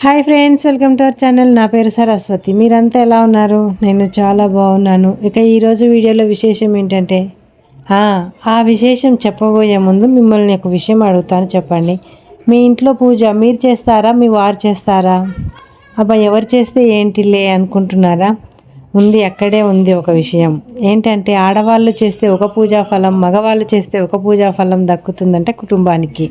Hi friends welcome to our channel. నా పేరు సరస్వతి. మీరంతా ఎలా ఉన్నారు? నేను చాలా బాగున్నాను. ఇక ఈరోజు వీడియోలో విశేషం ఏంటంటే ఆ, విశేషం చెప్పబోయే ముందు మిమ్మల్ని ఒక విషయం అడుగుతాను చెప్పండి. మీ ఇంట్లో పూజ మీరు చేస్తారా? మీ వారు చేస్తారా? అబ్బా ఎవరు చేస్తే ఏంటిలే అనుకుంటున్నారా? ఉంది అక్కడే ఉంది ఒక విషయం. ఏంటంటే ఆడవాళ్ళు చేస్తే ఒక పూజా ఫలం మగవాళ్ళు చేస్తే ఒక పూజా ఫలం దక్కుతుందంటే కుటుంబానికి.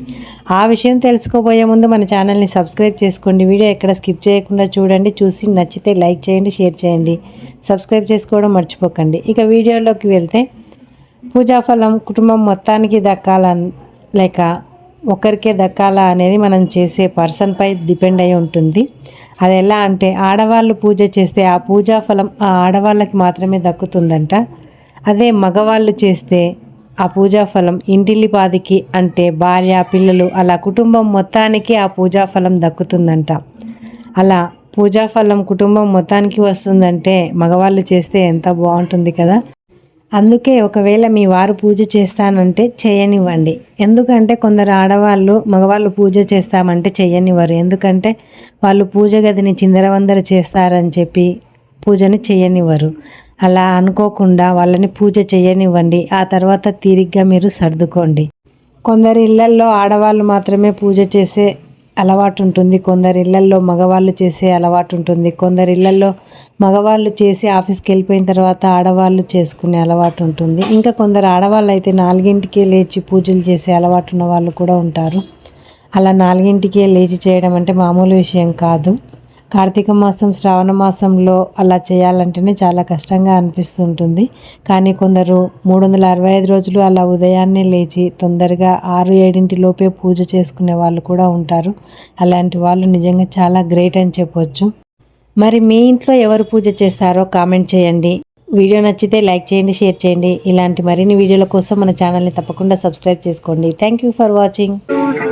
ఆ విషయం తెలుసుకోబోయే ముందు మన ఛానల్ని సబ్స్క్రైబ్ చేసుకోండి. వీడియో ఎక్కడ స్కిప్ చేయకుండా చూడండి. చూసి నచ్చితే లైక్ చేయండి షేర్ చేయండి. సబ్స్క్రైబ్ చేసుకోవడం మర్చిపోకండి. ఇక వీడియోలోకి వెళ్తే పూజా ఫలం కుటుంబం మొత్తానికి దక్కాలని లేక ఒకరికే దక్కాలా అనేది మనం చేసే పర్సన్పై డిపెండ్ అయి ఉంటుంది. అది ఎలా అంటే ఆడవాళ్ళు పూజ చేస్తే ఆ పూజా ఫలం ఆ ఆడవాళ్ళకి మాత్రమే దక్కుతుందంట. అదే మగవాళ్ళు చేస్తే ఆ పూజా ఫలం ఇంటిల్లిపాదికి అంటే భార్య పిల్లలు అలా కుటుంబం మొత్తానికి ఆ పూజా ఫలం దక్కుతుందంట. అలా పూజా ఫలం కుటుంబం మొత్తానికి వస్తుందంటే మగవాళ్ళు చేస్తే ఎంత బాగుంటుంది కదా. అందుకే ఒకవేళ మీ వారు పూజ చేస్తానంటే చేయనివ్వండి. ఎందుకంటే కొందరు ఆడవాళ్ళు మగవాళ్ళు పూజ చేస్తామంటే చేయనివ్వరు. ఎందుకంటే వాళ్ళు పూజ గదిని చిందరవందర చేస్తారని చెప్పి పూజని చేయనివ్వరు. అలా అనుకోకుండా వాళ్ళని పూజ చేయనివ్వండి. ఆ తర్వాత తీరిగ్గా మీరు సర్దుకోండి. కొందరి ఇళ్ళల్లో ఆడవాళ్ళు మాత్రమే పూజ చేసే అలవాటు ఉంటుంది కొందరి ఇళ్ళల్లో మగవాళ్ళు చేసే అలవాటు ఉంటుంది కొందరి ఇళ్ళల్లో మగవాళ్ళు చేసి ఆఫీస్కి వెళ్ళిపోయిన తర్వాత ఆడవాళ్ళు చేసుకునే అలవాటు ఉంటుంది ఇంకా కొందరు ఆడవాళ్ళు అయితే నాలుగింటికే లేచి పూజలు చేసే అలవాటు ఉన్న వాళ్ళు కూడా ఉంటారు. అలా నాలుగింటికే లేచి చేయడం అంటే మామూలు విషయం కాదు. కార్తీక మాసం శ్రావణ మాసంలో అలా చేయాలంటేనే చాలా కష్టంగా అనిపిస్తుంటుంది. కానీ కొందరు మూడు వందల అరవై ఐదు రోజులు అలా ఉదయాన్నే లేచి తొందరగా ఆరు ఏడింటి లోపే పూజ చేసుకునే వాళ్ళు కూడా ఉంటారు. అలాంటి వాళ్ళు నిజంగా చాలా గ్రేట్ అని చెప్పొచ్చు. మరి మీ ఇంట్లో ఎవరు పూజ చేస్తారో కామెంట్ చేయండి. వీడియో నచ్చితే లైక్ చేయండి షేర్ చేయండి. ఇలాంటి మరిన్ని వీడియోల కోసం మన ఛానల్ని తప్పకుండా సబ్స్క్రైబ్ చేసుకోండి. Thank you for watching.